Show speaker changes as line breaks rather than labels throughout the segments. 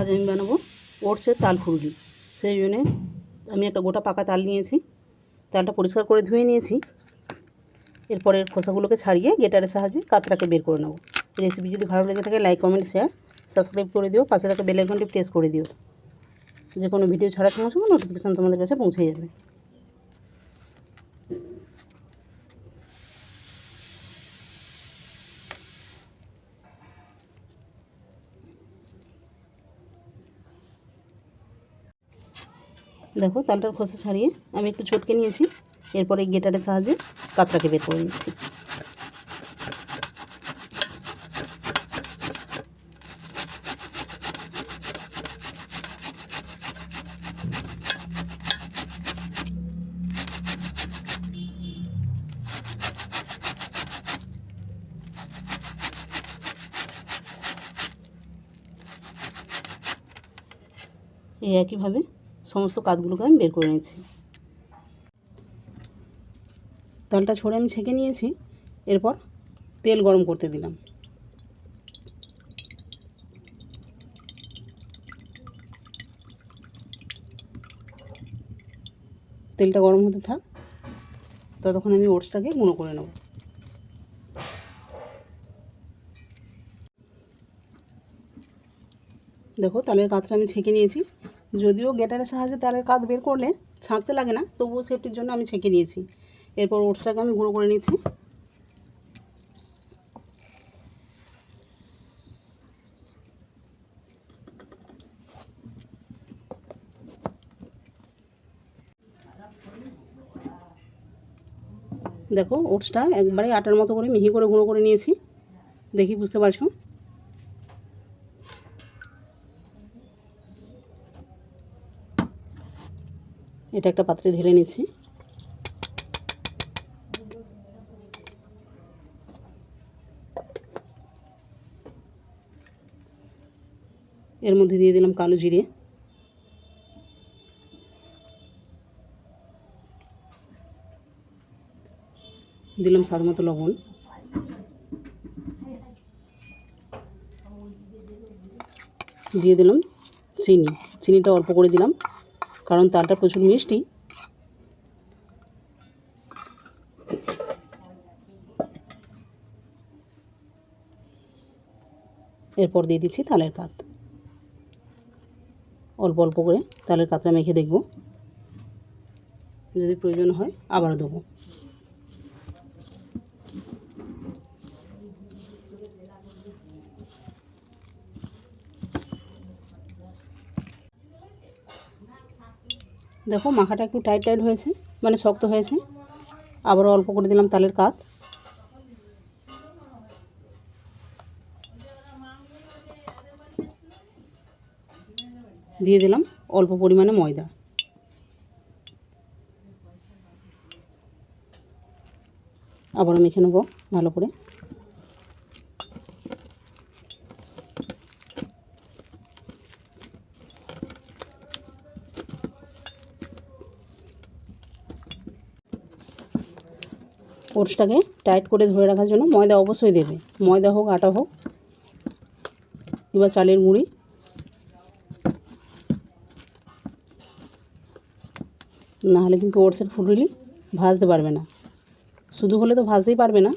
আজ আমি বানাবো। ওটসের তাল ফুরুলি। সেই জন্যে আমি একটা গোটা পাকা তাল নিয়েছি। তালটা পরিষ্কার করে ধুয়ে নিয়েছি। এরপরের খোসাগুলোকে ছাড়িয়ে গেটারের সাহায্যে কাতরাকে বের করে নেব। রেসিপি যদি ভালো লেগে থাকে, লাইক, কমেন্ট, শেয়ার, সাবস্ক্রাইব করে দিও। পাশে থাকা বেলাইকনটি প্রেস করে দিও। যে কোনো ভিডিও ছাড়ার সঙ্গে সঙ্গে নোটিফিকেশান তোমাদের কাছে পৌঁছে যাবে। দেখো, তালটার খোসা ছাড়িয়ে আমি একটু চটকে নিয়েছি, এরপরে গেটারের সাহায্যে কাতরাকে বের করে নিচ্ছি। এই একইভাবে সমস্ত কাতগুলোকে আমি বের করে নিয়েছি। তালটা ছড়ে আমি ছেঁকে নিয়েছি, এরপর তেল গরম করতে দিলাম। তেলটা গরম হতে থাক, ততক্ষণ আমি ওটসটাকে গুঁড়ো করে নেব। দেখো, তালের কাতটা আমি ছেঁকে নিয়েছি। যদিও গেটারের সাহায্যে তালের কাত বের করলে ছাঁকতে লাগে না, তবুও সেফটির জন্য আমি ছেঁকে নিয়েছি। এরপর ওটসটাকে আমি গুঁড়ো করে নিয়েছি। দেখো, ওটসটা একবারে আটার মতো করে মিহি করে গুঁড়ো করে নিয়েছি। দেখি, বুঝতে পারছ? এটা একটা পাত্রে ঢেলে নিচ্ছি। এর মধ্যে দিয়ে দিলাম কালো জিরে। দিলাম স্বাদ মতো লবণ। দিয়ে দিলাম চিনি। চিনিটা অল্প করে দিলাম। কারণ তালটা প্রচুর মিষ্টি। এরপর দিয়ে দিচ্ছি তালের কাত। অল্প অল্প করে তালের কাতটা মেখে দেখব। যদি প্রয়োজন হয় আবার দেবো। দেখো, মাখাটা একটু টাইট টাইট হয়েছে মানে শক্ত হয়েছে। আবার অল্প করে দিলাম তালের কাত। দিয়ে দিলাম অল্প পরিমাণে ময়দা। আবারও মেখে নেব ভালো করে। ওটসটাকে টাইট করে ধরে রাখার জন্য ময়দা অবশ্যই দেবে। ময়দা হোক, আটা হোক, কিংবা চালের মুড়ি নাহলে কিন্তু ওটসের ফুলুলি ভাজতে পারবে না। শুধু হলে তো ভাজতেই পারবে না।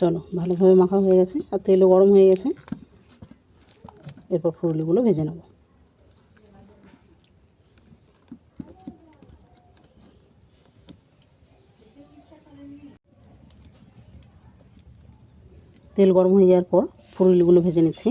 চলো, ভালোভাবে মাখা হয়ে গেছে আর তেলও গরম হয়ে গেছে। এরপর ফুলগুলো ভেজে নেব। তেল গরম হয়ে যাওয়ার পর ফুলগুলো ভেজে নিচ্ছি।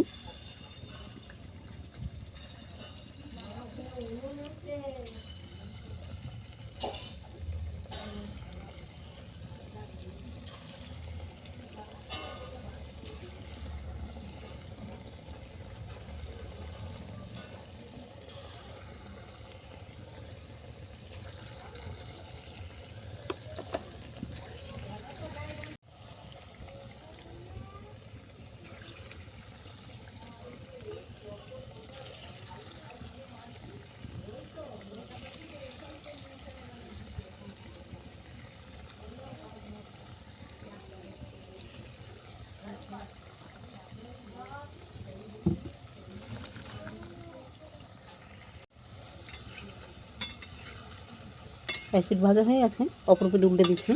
পিঠ ভাজা হয়ে গেছে। অপর পিঠ উল্টে দিচ্ছি।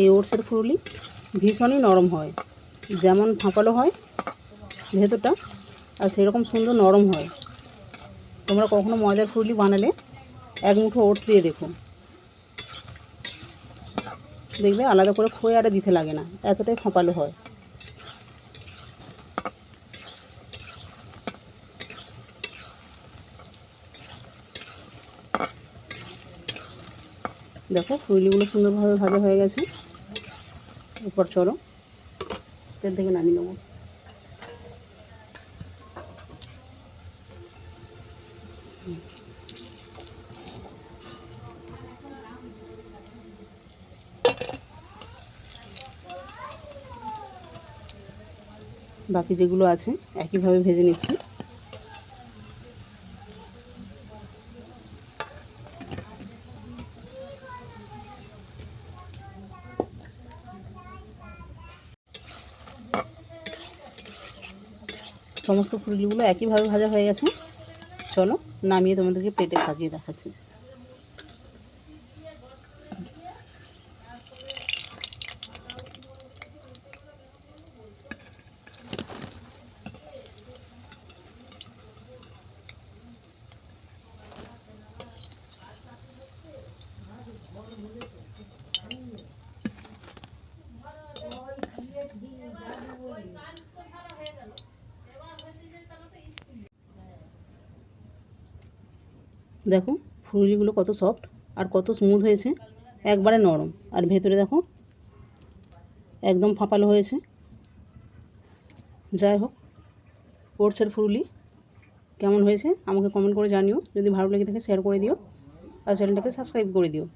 এই ওটসের ফুরুলি ভীষণই নরম হয়। যেমন ফাঁপালো হয় ভেতরটা, আর সেরকম সুন্দর নরম হয়। তোমরা কখনো ময়দার ফুরুলি বানালে এক মুঠো ওটস দিয়ে দেখো। দেখবে আলাদা করে খোয়ে আর দিতে লাগে না, এতটাই ফাঁপালো হয়। দেখো ফুলগুলো সুন্দরভাবে ভাজা হয়ে গেছে। এরপর চলো। তেল থেকে নামিয়ে নেব। বাকি যেগুলো আছে একইভাবে ভেজে নিচ্ছি। সমস্ত ফুলগুলো একইভাবে ভাজা হয়ে গেছে। চলো নামিয়ে তোমাদেরকে পেটে সাজিয়ে দেখাচ্ছি। দেখো, ফুলগুলো কত সফট আর কত স্মুথ হয়েছে, একবারে নরম। আর ভেতরে দেখো, একদম ফাঁপালো হয়েছে। যাই হোক ওটসের ফুরুলি কেমন হয়েছে আমাকে কমেন্ট করে জানিও। যদি ভালো লেগে থাকে শেয়ার করে দিও। আর চ্যানেলটাকে সাবস্ক্রাইব করে দিও।